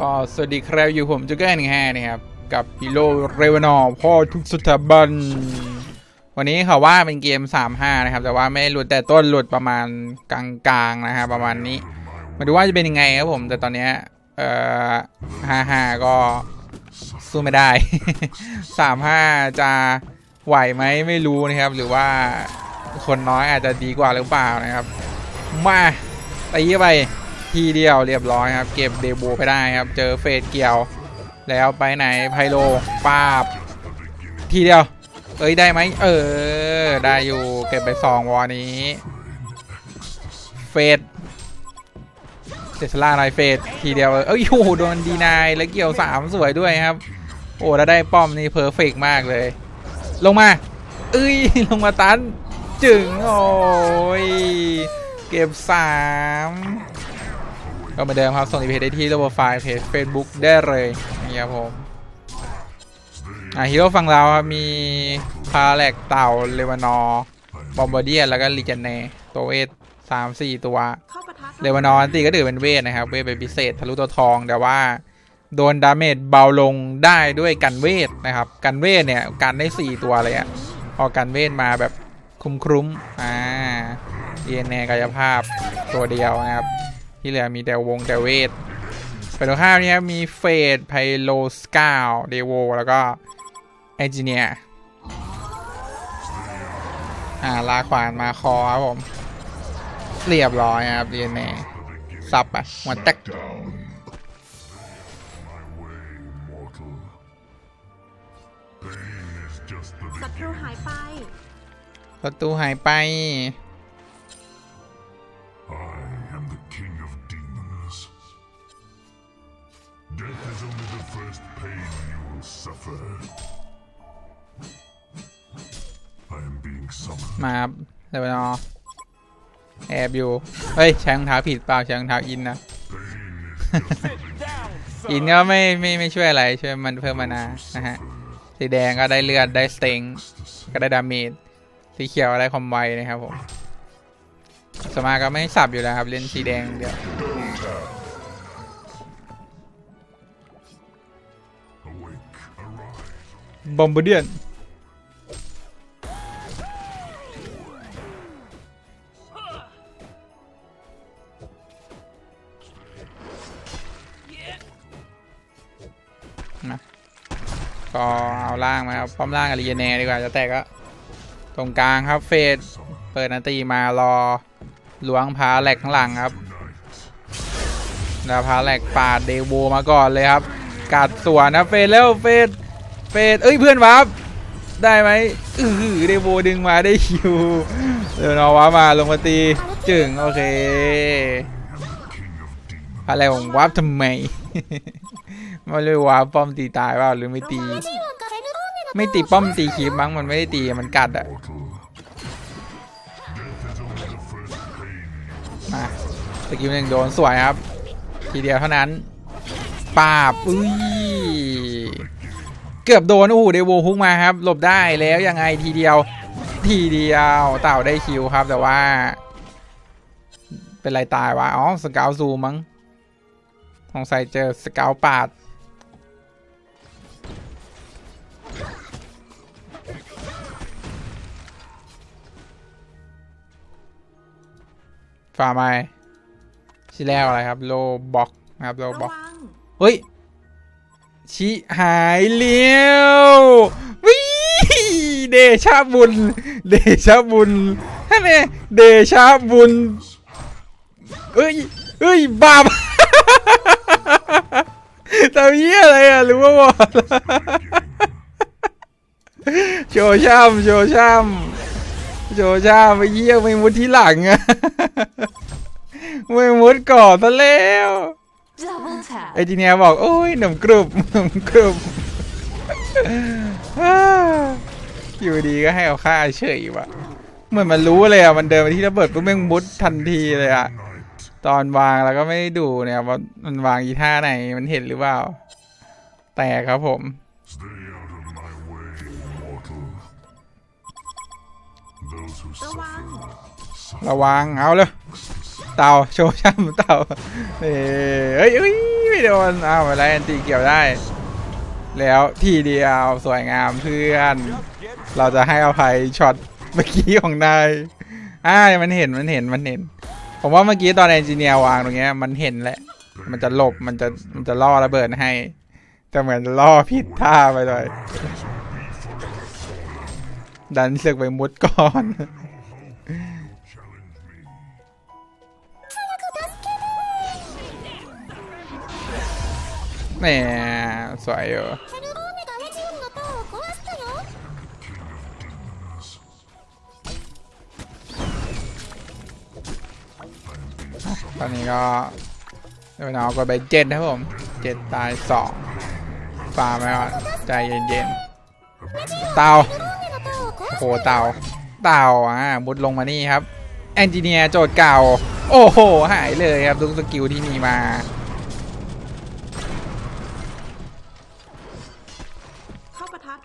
ก็สวัสดีครับอยู่ผมจูเกอร์หนึ่งห้านะครับ กับฮีโร่เรเวนอพ่อทุกสถาบัน วันนี้เขาว่าเป็นเกม 3-5 นะครับ แต่ว่าไม่หลุดแต่ต้นหลุดประมาณกลางๆนะครับประมาณนี้ มาดูว่าจะเป็นยังไงครับผม แต่ตอนเนี้ยเอ่อ5-5 ก็สู้ไม่ได้ 3-5 จะไหวไหมไม่รู้นะครับ หรือว่าคนน้อยอาจจะดีกว่าหรือเปล่านะครับ มาตีไป ทีเดียวเรียบร้อยครับ เก็บเดโบไปได้ครับ เจอเฟสเกี่ยว แล้วไปไหนไพโลปาบ ทีเดียว เอ้ยได้ไหมเออ ได้อยู่เก็บไปสองวอนี้ เฟสเทสลาไนเฟสทีเดียว เอ้ยโอ้โหโดนดีนายแล้วเกี่ยวสามสวยด้วยครับ โอ้แล้วได้ป้อมนี่เพอร์เฟกมากเลย ลงมา เอ้ยลงมาตัน จึงโอ้ยเก็บสาม ก็เหมือนเดิมครับ ส่งอีเพจได้ที่ระบบไฟล์เพจ Facebook ได้เลยนี่ครับผมอะฮีโร่ฝั่งเราครับมีพาแลกเต่าเลวานอบอมบาเดียแล้วก็ลีเจนเนตัวเวทสามสี่ตัวเข้าปะทะเลวานอตีก็ถือเป็นเวทนะครับ เวทเป็นพิเศษทะลุตัวทองแต่ว่าโดนดาเมจเบาลงได้ด้วยกันเวทนะครับ กันเวทเนี่ยกันได้ 4 ตัวเลยอะพอกันเวทมาแบบคุ้มครุ้มอ่าเอ็นแนกายภาพตัวเดียวนะครับ ที่เหลือมีแต่วงแต่เวทไปตรงข้ามนี้ครับมีเฟดไพโลสกาวเดโวแล้วก็เอนจิเนียร์อ่าลากขวานมาคอครับผม เรียบร้อยครับ DNA สับอะหัวแตกศัตรูหายไปประตูหายไป suffer. I am being summoned. มาครับเดวานอแอบอยู่ เฮ้ยใช้รองเท้าผิดเปล่าใช้รองเท้าอินนะอินก็ไม่ไม่ไม่ช่วยอะไรช่วยมันเพิ่มมานานะฮะสีแดงก็ได้เลือดได้สเต็ง ก็ได้ดาเมจสีเขียวได้คอมไวนะครับผมสวนมากก็ไม่สับอยู่แล้วครับ เล่นสีแดงอย่างเดียว Awake, บอมบ์เดียนนะก็เอาล่างมาครับป้อมล่างกับรีเจเน่ดีกว่าจะแตกก็ตรงกลางครับเฟดเปิดนาตีมารอล้วงพาแหลกข้างหลังครับแล้วพาแหลกปาดเดโวมาก่อนเลยครับกัดสวนนะเฟดแล้วเฟด เฟดเอ้ยเพื่อนวับได้ไหมอือหือเดโวดึงมาได้คิวเดี๋ยวนอวับมาลงมาตีจึงโอเค อะไรของวับทำไมไม่เลยวับป้อมตีตายว่าหรือไม่ตี ไม่ตีป้อมตีคีบมั้งมันไม่ได้ตีมันกัดอะมาสกิลหนึ่งโดนสวยครับ ทีเดียวเท่านั้นปาบอุ้ย เกือบโดนโอ้โหเดโวฮุกมาครับหลบได้แล้วยังไงทีเดียว ทีเดียวเต่าได้คิวครับ แต่ว่า เป็นไรตายวะอ๋อสเกลซูมมั้งสงสัยเจอสเกลปาดฝ่าไม้ชิ้แรกอะไรครับ โลบ็อกนะครับโลระบ็อกวังเฮ้ย ชิหายเลี้ยววิเดชาบุญ เดชาบุญฮะเนี่ยเดชาบุญเอ้ยเอ้ยบาปทำเหี้ยอะไรอะรือว่าบอดโชช่ำโชช่ำโชช่ำไปเยี่ยไม่มุดที่หลังอะไม่มุดก่อนซะแล้ว double tap ไอจีเนียบอก โอ้ยหนุ่มกรุบหนุ่มกรุบอ้าอยู่ดีก็ให้เอาค่าเฉยวะเหมือนมันรู้เลยอะ มันเดินไปที่ระเบิดปุ๊บแม่งมุดทันทีเลยอะ ตอนวางแล้วก็ไม่ได้ดูเนี่ยว่ามันวางอีท่าไหน มันเห็นหรือเปล่า แต่ครับผม Stay out of my way, mortal. Those who ระวัง suffer, suffer. ระวังเอาเลย Justice เต่าโชว์ช่ำเต่าเอ้ยเอ้ยไม่โดนเอาอะไรอันตีเกี่ยวได้ แล้วทีเดียวสวยงามเพื่อน เราจะให้อภัยช็อตเมื่อกี้ของนายอ่ามันเห็นมันเห็นมันเห็น ผมว่าเมื่อกี้ตอนเอนจิเนียร์วางตรงเนี้ยมันเห็นแหละ มันจะหลบมันจะมันจะล่อระเบิดให้แต่เหมือนล่อผิดท่าไปเลยดันเสือกไปมุดก่อน นี่ยสวยอตอนนี้ก็เดี๋ยวน้องก็ไปเจ็ดนะผมเจ็ดตายสองฟาร์มแล้วใจเย็นๆ เต่าโหเต่าเต่าอะมุดลงมานี่ครับแอนจิเนียร์โจทย์เก่า โอ้โห หายเลยครับทุกสกิลที่มีมา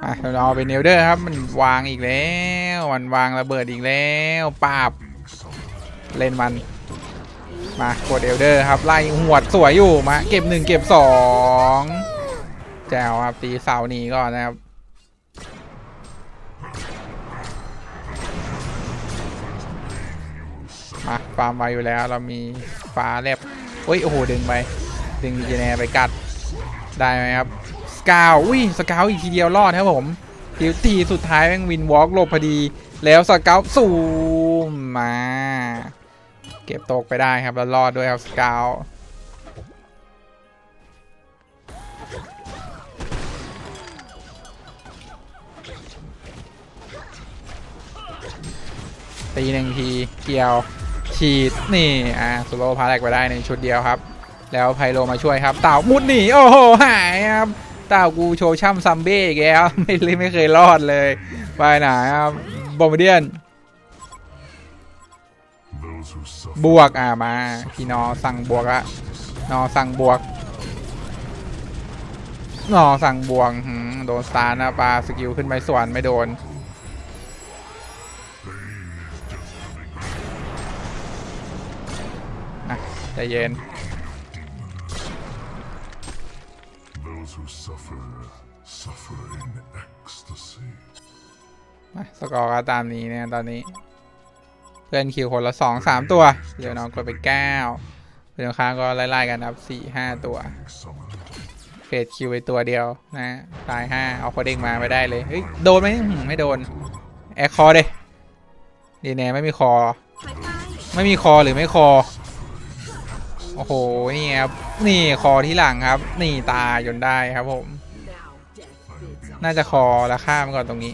อะเราเอาไปเนลเดอร์ครับ มันวางอีกแล้วมันวางระเบิดอีกแล้วปาบเล่นมัน มากดเอลเดอร์ครับไล่หวดสวยอยู่มาเก็บหนึ่งเก็บสองแจวครับตีเสานี้ก่อนนะครับมาฟาร์มไว้อยู่แล้วเรามีฟ้าแลบเฮ้ยโอ้โหดึงไปดึงดีเจเนไปกัดได้ไหมครับ กาวอุ้ยสกาวอีกทีเดียวรอดครับผมทีตีสุดท้ายแม่งวินวอล์กหลบพอดี แล้วสกาวซูมมา เก็บตกไปได้ครับแล้วรอดด้วยครับสกาวตีหนึ่งทีเกี่ยวฉีดนี่อ่าสโลพาแรกไปได้ในชุดเดียวครับ แล้วไพโลมาช่วยครับ เต่ามุดหนีโอ้โหหายครับ ต่ากูโชว์ช่ำซัมเบ้อีกไม่เลยไม่เคยรอดเลย ไปไหนครับบอมเดียน บวกอ่ามา พี่นอสั่งบวกละนอสั่งบวก นอสั่งบวกโดนสตาร์นะปลาสกิลขึ้นไปสวนไม่โดนใจเย็น who suffer suffer in ecstasy. มาสกอร์ก็ตามนี้เนี่ยตอนนี้ เพื่อนคิวคนละสองสามตัว เดี๋ยวน้องกดไปเก้าเพื่อนข้างก็ไล่ๆกันครับสี่ห้าตัวเฟดคิวไปตัวเดียวนะตายห้าเอาโคเด้งมาไม่ได้เลยเฮ้ยโดนไหมไม่โดน แอคคอร์เด้ดีแน่ไม่มีคอ ไม่มีคอหรือไม่คอ โอ้โห นี่ครับ นี่คอที่หลังครับ นี่ตายจนได้ครับผม น่าจะคอแล้วข้ามก่อนตรงนี้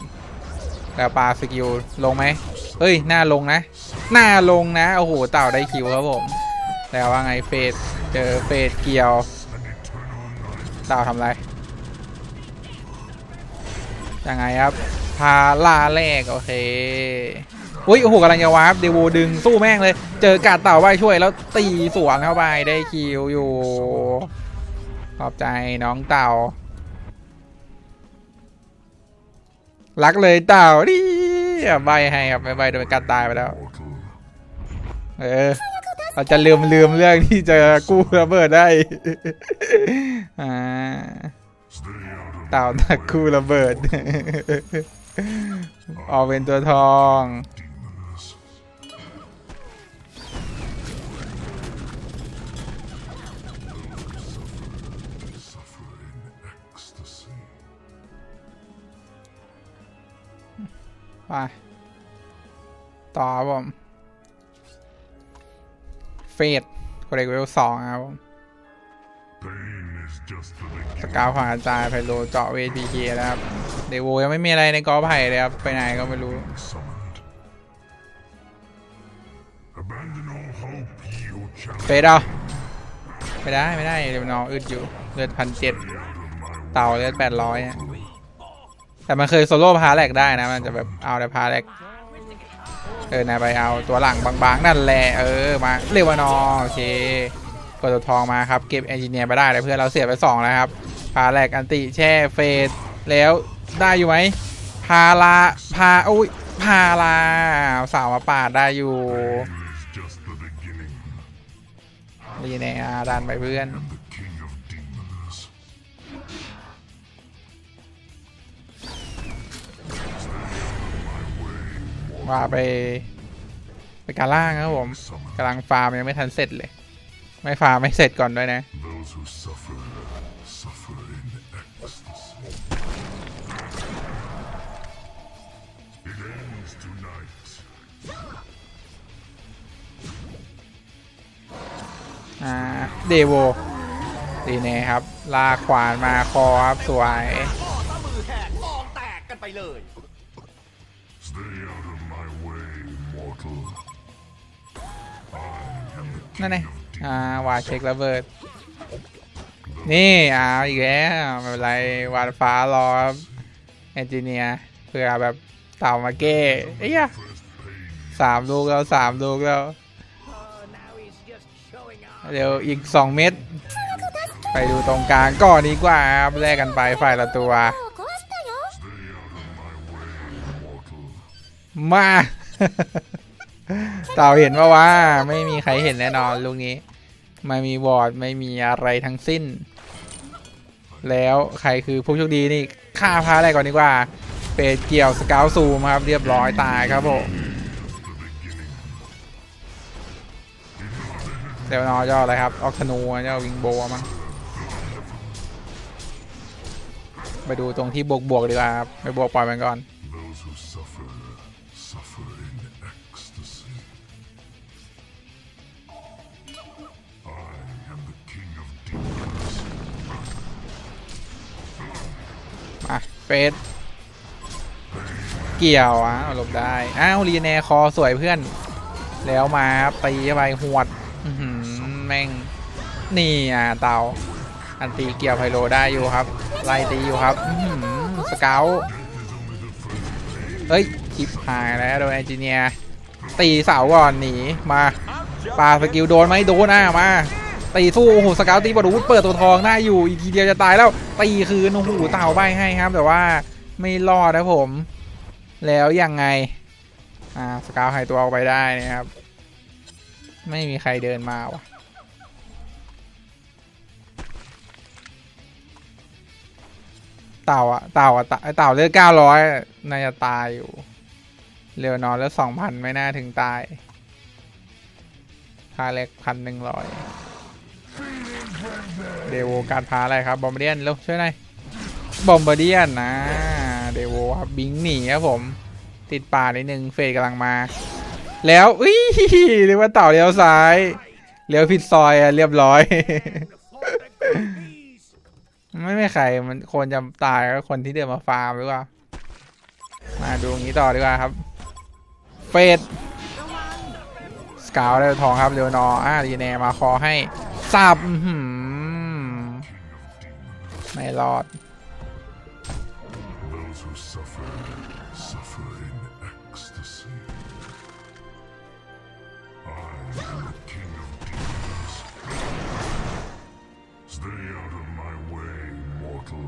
แล้วปลาสกิลลงไหมเฮ้ย หน้าลงนะ หน้าลงนะ โอ้โห เต่าได้คิวครับผม แล้วว่าไงเฟดเจอเฟดเกี่ยว เต่าทำไร ยังไงครับ พาล่าแรก โอเค อุ้ยโอ้โหกำลังจะวาร์ปเดวูดึงสู้แม่งเลย เจอกาดเต่าไว้ช่วยแล้วตีสวนเข้าไปได้คิวอยู่ขอบใจน้องเต่า รักเลยเต่าดิใบให้ครับไม่ใบโดนกัดตายไปแล้ว เออเราจะลืมลืมเรื่องที่จะกู้ระเบิดได้เต่าตะกู้ระเบิดออกเป็นตัวทอง ไป ต่อครับผมเฟดโคเรกเวลสองครับผม Pain is just the ส beginning. กาวของอาจารย์ไพโลเจาะเวทีเคนะครับ เดโวยังไม่มีอะไรในกอไผ่เลยครับ ไปไหนก็ไม่รู้ Summoned. Abandon all hope, ye who เฟ challenge ดเอาไม่ได้ ไม่ได้ เดี๋ยวน้องอึดอยู่ เลือดพันเจ็ด out of my เต่าเลือดแปดร้อย แต่มันเคยโซโล่พาแรกได้นะ มันจะแบบเอาแต่พาแรกเออนายไปเอาตัวหลังบางๆ นั่นแหละ เออ มาเรียกว่านอโอเคกดตัวทองมาครับ เก็บเอนจิเนียร์ไปได้เลยเพื่อนเราเสียไปสองแล้วครับ พาแรกอันติแช่เฟสแล้วได้อยู่ไหมพาลาพาอุ้ยพาลาสาวมาปาดได้อยู่ is just the beginning. รีเนอาดันไปเพื่อน ว่าไป ไปการล่างครับผม Summon กำลังฟาร์มยังไม่ทันเสร็จเลย ไม่ฟาร์มไม่เสร็จก่อนด้วยนะ those who suffer, suffer in ecstasy. It ends tonight. อ่าเดโวดีเน่ครับ ลากขวานมาคอครับ สวยพ่อตามือแหกมองแตกกันไปเลย นั่นไงอ่าวาดเช็คระเบิด นี่อ้าวอีกแล้วไม่เป็นไรวาดฟ้ารอเอนจิเนียร์เพื่อแบบต่ามาเก้เอ้ยสามลูกแล้วสามลูกแล้ว เดี๋ยวอีกสองเม็ดไปดูตรงกลางก่อนดีกว่าครับแลกกันไปฝ่ายละตัว มา เต่าเห็นว่าว่าไม่มีใครเห็นแน่นอนลูกนี้ ไม่มีวอร์ดไม่มีอะไรทั้งสิ้น แล้วใครคือผู้โชคดีนี่ฆ่าพาอะไรก่อนดีกว่า เปรตเกี่ยวสเกลซูมครับเรียบร้อยตายครับผมเดี๋ยวนอย่ออะไรครับ ออกธนูเจ้าวิงโบมั้งไปดูตรงที่บวกบวกดีกว่าครับไม่บวกปล่อยมันก่อน เฟสเกี่ยวอะหลบได้ อ้าวรีเนคอสวยเพื่อน แล้วมาครับตีไปหวดแม่ง นี่อะเตาอันตีเกี่ยวไพโลได้อยู่ครับ ไล่ตีอยู่ครับสเกลเฮ้ยชิปหายแล้วโดนเอนจิเนียร์ตีเสาก่อนหนี มาปาสกิลโดนไหมโดนอะมา ตีสู้โอ้โหสเกลตีบอลูดเปิดตัวทองได้อยู่อีกทีเดียวจะตายแล้วตีคืนโอ้โหเต่าใบให้ครับ แต่ว่าไม่รอดนะผม แล้วยังไงอ่าสเกลหายตัวออกไปได้นะครับ ไม่มีใครเดินมาวะเต่าอะเต่าอะเต่าไอเต่าเลือดเก้าร้อยน่าจะตายอยู่เร็วนอนแล้วสองพันไม่น่าถึงตายพาเล็กพันหนึ่งร้อย เดโวการพาอะไรครับบอมเบียนเร็วช่วยหน่อยบอมเบียนนะเดโวครับบิงหนีครับผม ติดป่านิดนึงเฟดกำลังมา แล้วอุ้ยเรียกว่าเต่าเลี้ยวซ้ายเลี้ยวผิดซอยอะเรียบร้อยไม่ไม่ใครมันคนจะตายก็คนที่เดินมาฟาร์มหรือเปล่า มาดูอย่างนี้ต่อดีกว่าครับ เฟดสกาวได้ทองครับเรวนออ่าดีแนมาคอให้ สับอื้อหือไม่รอด Those who suffer, suffer in ecstasy. I am the king of demons. Stay out of my way, mortal.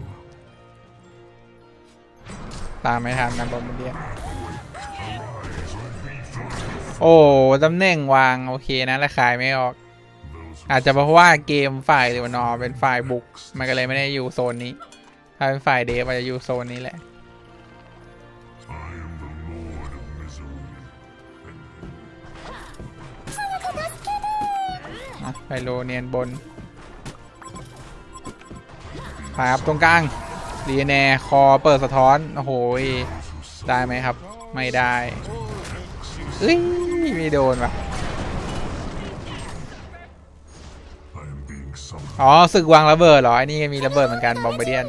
ตามไม่ทันนะบอมเดียน Arise, O beast. โอ้ตำแหน่งวาง โอเคนะและขายไม่ออก Those who อาจจะเพราะว่าเกมฝ่ายเรวนอเป็นฝ่ายบุก มันก็เลยไม่ได้อยู่โซนนี้ ถ้าเป็นฝ่ายเดฟมันจะอยู่โซนนี้แหละ ไปโลเนียนบนไปครับตรงกลางดีแนคอเปิดสะท้อน โอ้โห ได้ไหมครับ ไม่ได้ เอ้ย ไม่โดนว่ะ อ๋อศึกวางระเบิดเหรอไอ้นี่ก็มีระเบิดเหมือนกันบอมเบเดียน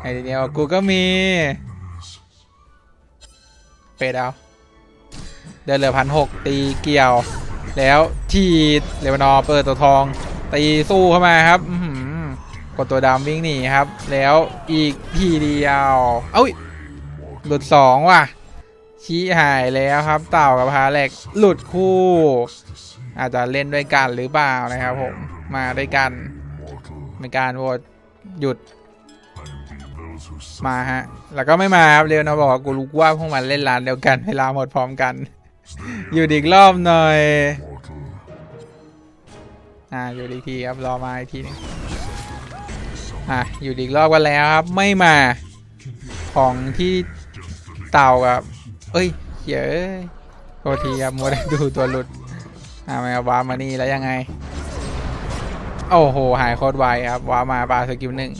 ไอ้ทีเดียวกูก็มีเฟดเอาเดินเหลือพันหกตีเกี่ยว แล้วทีเลวานอเปิดตัวทอง ตีสู้เข้ามาครับกดตัวดำวิ่งหนีครับ แล้วอีกทีเดียว เอ้ยหลุดสองว่ะ ชี้หายแล้วครับ เต่ากับพาแหลกหลุดคู่ อาจจะเล่นด้วยกันหรือเปล่านะครับผมมาด้วยกัน Mortal. เป็นการโหวตหยุดมาฮะ แล้วก็ไม่มาครับเรียวนะบอกกูรู้ว่าพวกมันเล่นร้านเดียวกันเวลาหมดพร้อมกัน อยู่อีกรอบหน่อย อ่าอยู่ดีกทีครับรอมาอีกทีหนึงอะอยู่ดีกรอบกันแล้วครับไม่มาของที่เต่ากับ เอ้ยเยอะโทษทีครับมัวได้ดูตัวหลุดอ่าแมวว้ามานี่แล้วยังไง โอ้โห หายโคตรไวครับว้ามาปลาสกิลหนึ่ง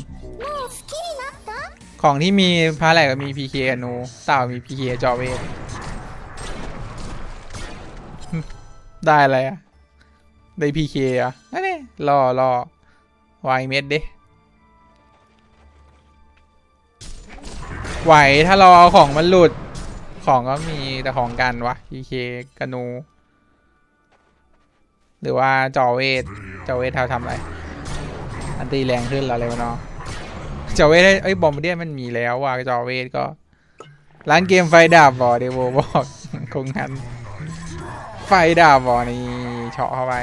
ของที่มีพาแหลกก็มีพีเคอนูเต่ามีพีเคจอเวทได้อะไรอะได้พีเคอะนั่นนี่รอรอวายเม็ดเด้ไหวถ้าเราเอาของมันหลุด ของก็มีแต่ของกันวะ PK กนู หรือว่าจอเวทจอเวทเท่าทำอะไร อันตีแรงขึ้นแล้วเลยวะเนาะจอเวทไอ้บอมเดียนมันมีแล้วว่ะจอเวทก็ ร้านเกมไฟดับบอเดโวบอกคงงั้น ไฟดับบอนี่เฉาะเข้าไป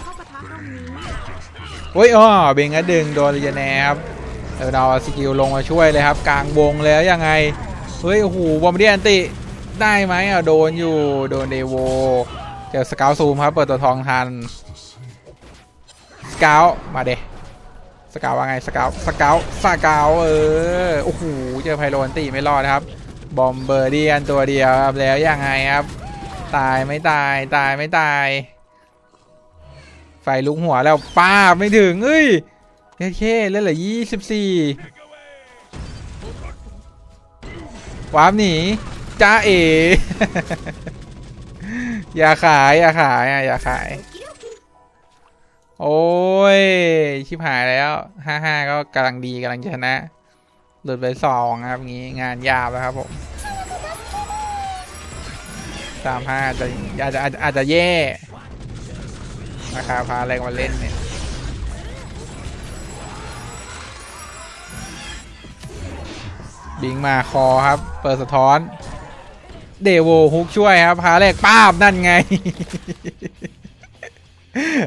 เข้าปะทะตรงนี้โอ้ยอ้อเบงก็ดึงโดนเจแนะครับ เออเราสกิลลงมาช่วยเลยครับ กลางวงแล้วยังไง เฮ้ยโอ้โหบอมเดียนติได้ไหมอะโดนอยู่โดนเดโวเจอสกาวซูมครับ เปิดตัวทองทันสกาวมาเดสกาวว่าไงสกาวสกาวสกาวเออโอ้โหเจอไพโลนตีไม่รอดครับ บอมเบอร์เดียนตัวเดียวครับแล้วยังไงครับ ตายไม่ตายตายไม่ตาย ไฟลุกหัวแล้วป้าไม่ถึงเอ้ย โอเคเล่นเหลือยี่สิบสี่วาร์ปหนีจ้าเอ อย่าขายอย่าขายอะอย่าขาย โอ้ย ชิบหายแล้วห้าห้าก็กำลังดีกำลังชนะ หลุดไปสองครับงี้งานยาวแล้วครับผมสามห้าจะอาจจะอาจจะอาจจะแย่ราคาพาอะไรมาเล่นเนี่ย บิงมาคอครับ เปิดสะท้อน เดโวฮุกช่วยครับพาแรกป้าบนั่นไง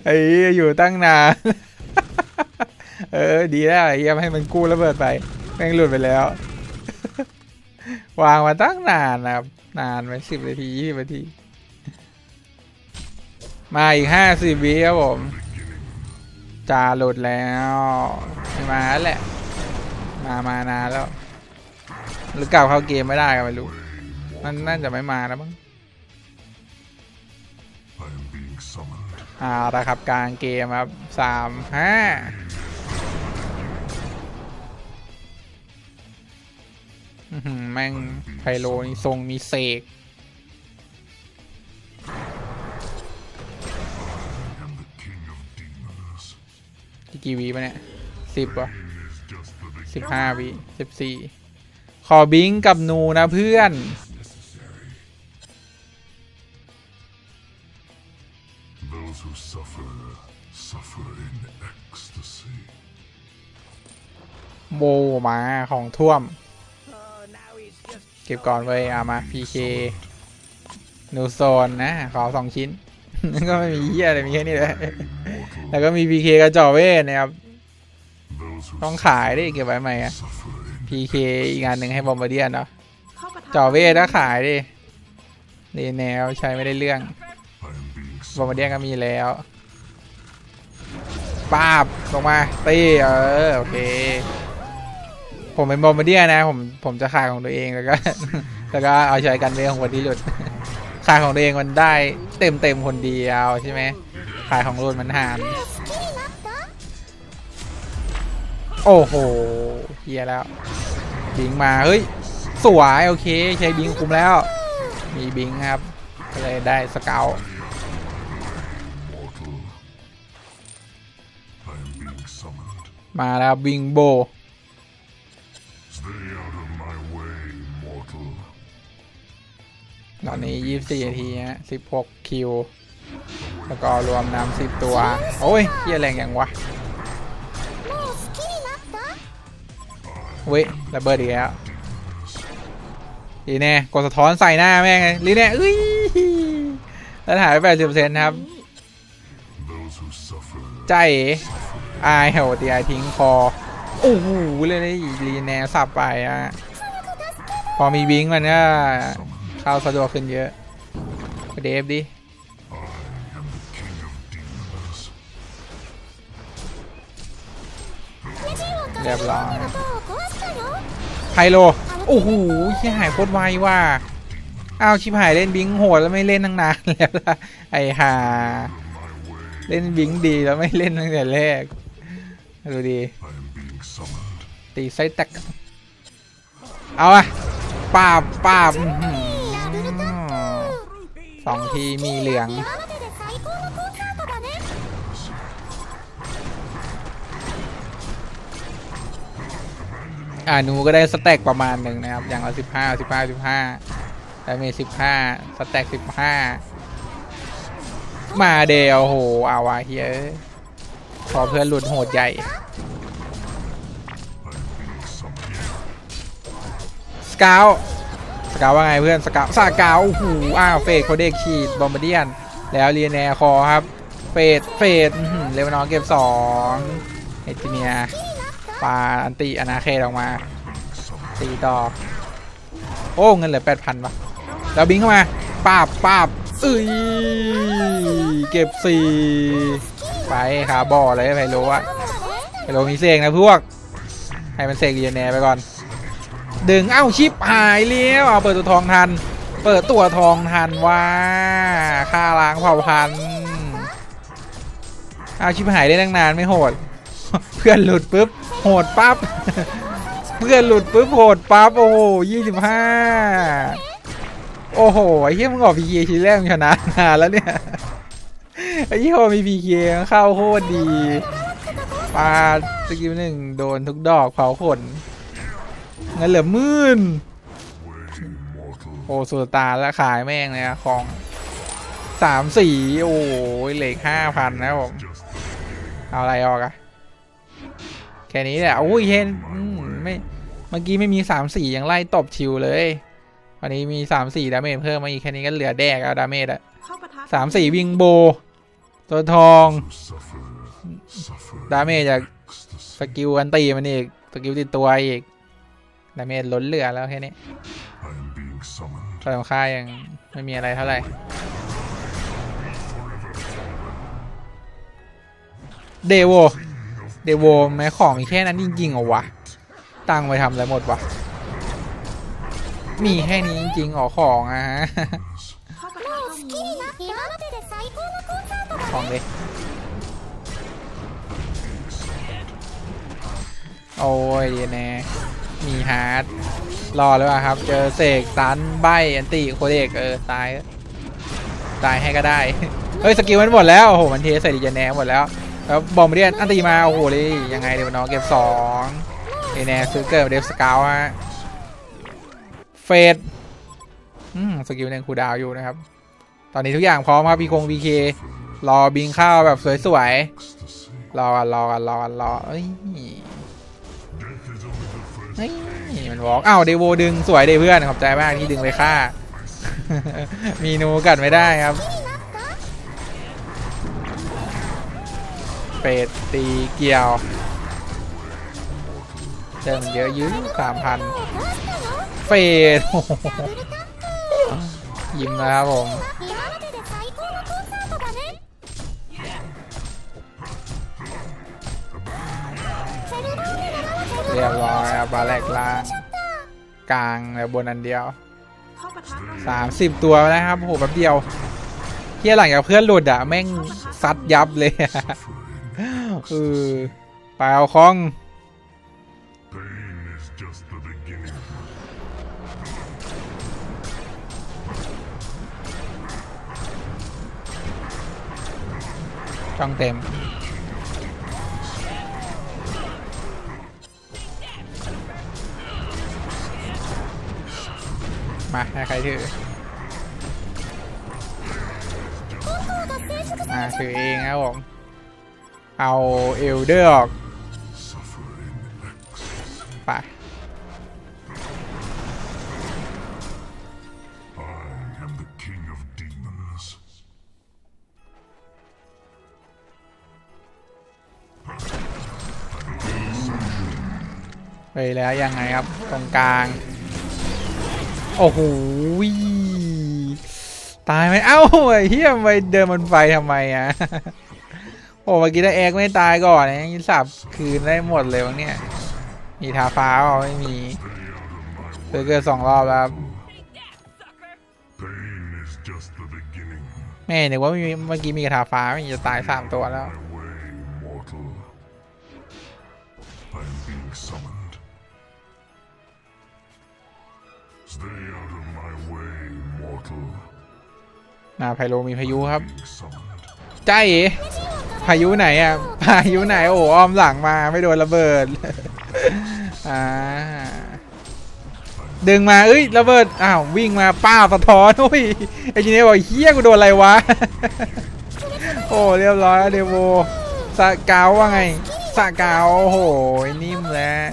ไอ้อยู่ตั้งนานเออ ดีแล้วไอ้เหี้ยมให้มันกู้ระเบิดไป แม่งหลุดไปแล้ว วางมาตั้งนานนะครับ นานไปสิบนาทียี่สิบนาที มาอีกห้าสิบวิครับผมจาหลุดแล้วไม่มาแล้วแหละ มามานานแล้ว หรือกลับเข้าเกมไม่ได้ก็ไม่รู้ มันน่าจะไม่มาแล้วมั้ง I am being summoned. อ่าละครับกลางเกมครับสามห้าอื้อหือแม่งไพโลนี่ทรงมีเสก I am the king of demons. กี่วีปะเนี่ยสิบวะ Is just the beginning. สิบห้าวิสิบสี่ ขอบิงกับหนูนะเพื่อน Those who suffer, suffer in ecstasy. โบมาของท่วม เก็บก่อนไว้ยอามา PK นูโซนนะ ขอสองชิ้น ก็ไม่มีเหี้ยอะไรมีแค่นี้เลย แล้วก็มี PK กระจอกเวทนะครับ Those who ต้องขายดิเก็บไว้ไหมอะ พีเคอีกงานหนึ่งให้บอมบาเดียนเนาะจ่อเวทก็ขายดิดีแนวใช้ไม่ได้เรื่องบอมบาเดียนก็มีแล้วป้าบลงมาตีเออโอเค ผมเป็นบอมบาเดียนะ ผมผมจะขายของตัวเองแล้วก็แล้วก็เอาใช้กันเวของคนที่หลุดขายของตัวเองมันได้เต็มเต็มคนเดียวใช่ไหมขายของรุ่นมันหาน โอ้โหเฮียแล้ว บิงมา เฮ้ย สวยโอเค ใช้บิงคุมแล้ว มีบิงครับ ก็เลยได้สเกลมาแล้วบิงโบตอนนี้24นาทีฮะ16คิว แล้วก็รวมน้ำ10ตัว โอ้ยเฮียแรงอย่างวะ เว้ยระเบิดอีกแล้วดีแน่กดสะท้อนใส่หน้าแม่งไลีเน่อุ้ยแล้วหายไปแปดสิบเซนครับ ใจอายเหวตีไอทิ้งคอ โอ้โหเลยได้ลีแน่สับไปอะ พอมีวิงมันก็เข้าสะดวกขึ้นเยอะเดฟดิเรียบร้อย ไฮโล โอ้โหชิหายโคตรไวว่ะอ้าวชิบหายเล่นบิงโหดแล้วไม่เล่นตั้งนานแล้วล่ะไอห่าเล่นบิงดีแล้วไม่เล่นตั้งแต่แรกดูดีตีไส้แตกเอาอะปาบปาบสองทีมีเหลือง อ่าหนูก็ได้สแต็กประมาณหนึ่งนะครับ อย่างละสิบห้าสิบห้าสิบห้าดาเมจสิบห้าสแต็กสิบห้ามาเดียวโหอาวาเฮียขอเพื่อนหลุดโหดใหญ่สกาวสกาวว่าไงเพื่อนสกาวสกาวโอ้โหอ้าวเฟดโคเด็กฉีดบอมบ์เดียน แล้วเรียนแอร์คอครับ เฟดเฟดอื้อหือเวนอนเก็บสองเอจิเนีย ปาอันติอนาเขตออกมาตีต่อโอ้เงินเหลือแปดพันป่ะแล้วบิงเข้ามาปาบปาบเอ้ยเก็บสี่ไปขาบ่อเลยไพโลอะไพโลมีเสกนะพวก ให้มันเสกเรียนแนไปก่อน ดึงเอ้าชิปหายเลี้ยวเอาเปิดตัวทองทัน เปิดตัวทองทันว่าค่าล้างเผ่าพันธุ์เอาชิปหายได้ตั้งนานไม่โหด เพื่อนหลุดปุ๊บ โหดปั๊บ เพื่อนหลุดปุ๊บโหดปั๊บ โอ้โหยี่สิบห้าโอ้โห ไอ้เหี้ยมึงออกพีเคทีแรกมึงชนะนานแล้วเนี่ย ไอ้เหี้ยพอมีพีเคเข้าโคตรดีปาสกิลหนึ่งโดนทุกดอกเผาขนเงินเหลือมื่นโอ้สุดตาแล้วขายแม่งเลยอะของสามสี่โอ้ยเหล็กห้าพันนะผม เอาอะไรออกอะ ค่นี้แหละโอ้ยเห็นอืมไม่เมื่อกี้ไม่มีสามสี่ยังไล่ตบชิวเลยวันนี้มีสามสี่ดาเมจเพิ่มมาอีกแค่นี้ก็เหลือแดกเอาดาเมจอะเข้าปะทะสามสี่วิงโบ ตัวทอง suffer, suffer ดาเมจจาก ecstasy. สกิลอันตีมันอีกสกิลติดตัวอีกดาเมจล้นเหลือแล้วแค่นี้ I am being summoned. ก็ค่ายังไม่มีอะไรเท่าไหร่เดโว เดโวแม้ของแค่นั้นจริงๆเหรอวะ ตังไปทำอะไรหมดวะ มีแค่นี้จริงๆหรอของอะฮะ ของเลยโอ้ยเดีแน่มีฮาร์ดรอแล้วครับ เจอเสกซันใบอันติโคเดกเออ ตาย ตายให้ก็ได้ เฮ้ย สกิลมันหมดแล้ว โอ้โห มันเทใส่ดีเจแน่หมดแล้ว แล้วบอมเดียนอันตีมา โอ้โหเลยยังไงเดี๋ยวน้องเก็บสองเอแนซื้อเกิดเดฟสกาวฮะเฟดอืมสกิลหนึ่งคูดาวอยู่นะครับ ตอนนี้ทุกอย่างพร้อมครับพีคงพีเครอบิงข้าวแบบสวยๆรอกันรอกันรอกันรอเอ้ยเฮ้ยมันวอล์กอ้าวเดโวดึงสวยเดเพื่อนขอบใจมากที่ดึงไปฆ่า มีนูกัดไม่ได้ครับ เฟสตีเกียวเติมเยอะยื้อสามพันเฟสยิ้มนะครับผมเรียบร้อยบาแรกลางกลางแล้วบนอันเดียว 30 ตัวนะครับโหแป๊บเดียวเฮียหลังจากเพื่อนหลุดอะแม่งซัดยับเลย อะเออไปเอาคอง Pain is just the beginning. จ้องเต็ม มาให้ใครถืออ่าถือเองครับผม เอาเอลเดอร์ออกไปไปแล้วยังไงครับ ตรงกลาง โอ้โหตายไหมเอ้าไอ้เฮียไปเดินบนไฟทำไมอะ โอ้เมื่อกี้ได้แอกไม่ตายก่อนนะยังสับคืนได้หมดเลยวังเนี่ย มีทาฟ้าเปล่าไม่มีซื้อเกินสองรอบแล้วแม่นึกว่ามีเมื่อกี้มีกระทาฟ้าไม่จะตายสามตัวแล้วนาไพโลมีพายุครับ ใจเอ๋ พายุไหนอะพายุไหนโอ้โหอ้อมหลังมาไม่โดนระเบิดอ่าดึงมาเอ้ยระเบิดอ้าววิ่งมาป้าสะท้อนโอ้ยไอ้จีเน่บอกเฮี้ยกูโดนอะไรวะโอ้เรียบร้อยแล้วเดโวสะกาวว่าไงสะกาวโอ้โหนิ่มแล้ว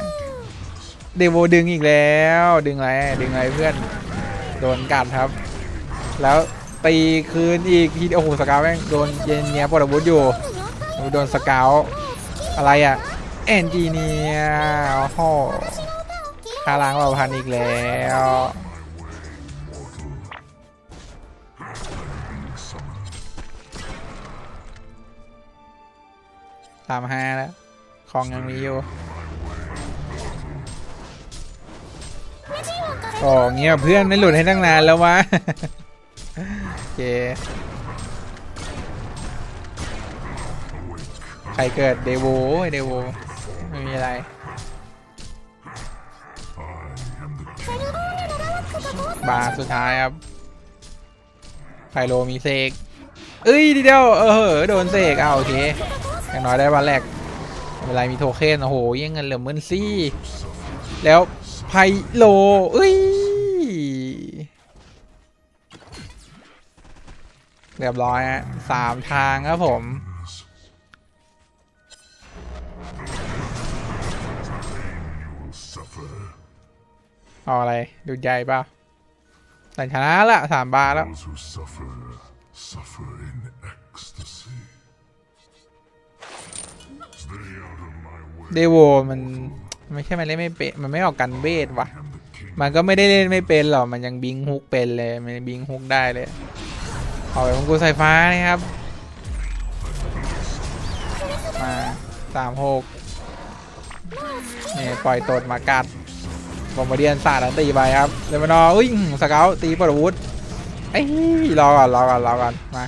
เดโวดึงอีกแล้ว ดึงอะไรดึงอะไรเพื่อนโดนกัดครับ แล้วตีคืนอีกทีโอ้โหสกาวแม่งโดนเยนเนียปวดอาวุธอยู่ โดนสเกาวอะไรอะแอนจีเนียโอ้โหคาล้างเราพันอีกแล้วสามห้าแล้วของยังมีอยู่โอ้เงี้ยเพื่อนไม่หลุดให้ตั้งนานแล้ววะโอเค รเกิดเดโวโอ้ยเดโวไม่มีอะไรบาสุดท้ายครับไพโลมีเสกเอ้ยทีเดียวเออโดนเสกอะโอเคอย่างน้อยได้วันแรกเป็นไรมีโทเค็นโอ้โหยังเงินเหลือหมื่นซี่ แล้วไพโลเอ้ยเรียบร้อยฮะสามทางครับผม เอาอะไร ดูใหญ่เปล่าแต่ชนะละสามบาร์แล้ว Those who suffer, suffer in ecstasy. Stay out of my way. เดโวมันไม่ใช่มันเล่นไม่เป็นมันไม่ออกกันเวทว่ะ I am the king. มันก็ไม่ได้เล่นไม่เป็นหรอกมันยังบิงฮุกเป็นเลย มันบิงฮุกได้เลยเอาไปมงกุฎสายฟ้านะครับ มาสามหกนี่ปล่อยตดมากัด บอมบ์เดียนสาดอันตีไปครับเลมานออุ้ยสเกลตีปรวุธเอ้ยรอก่อนรอก่อนรอก่อนมา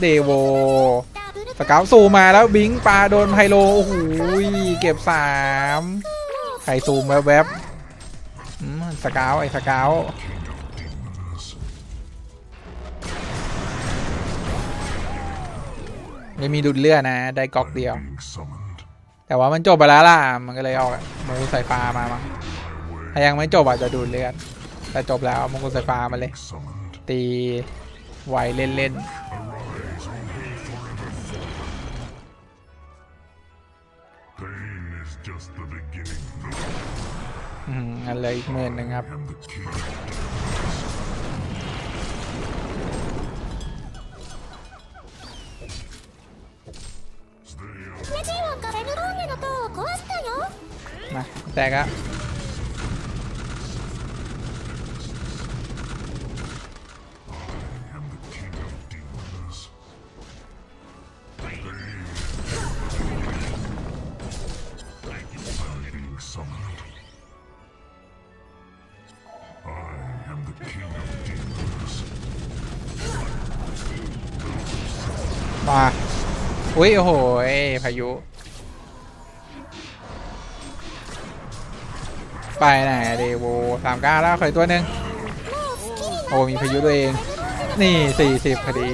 เดโวสเกลซูมมาแล้วบิงปลาโดนไฮโลโอ้โหเก็บสามใครซูมแวบๆสเกลไอ้สเกลไม่มีดุดเลือดนะ ได้ก๊อกเดียว แต่ว่ามันจบไปแล้วล่ะ มันก็เลยเอามงกุฎสายฟ้ามามั้ง ถ้ายังไม่จบอาจจะดูดเลือดแต่จบแล้วมงกุฎไฟฟ้ามาเลย ตีไวเล่นๆอืมอันเลยอีกเมื่นนะครับมาแตกแล้ว อุ้ยโอ้โหพายุ ไปไหนเดโวสามก้าแล้วเคยตัวหนึ่งโอ้มีพายุตัวเอง นี่สี่สิบพอดี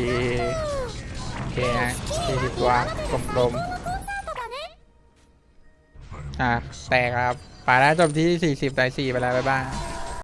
โอเคฮะสี่สิบตัวกลมๆอะแตกครับไปแล้วจบที่สี่สิบต่สี่ไปแล้วบ๊ายบาย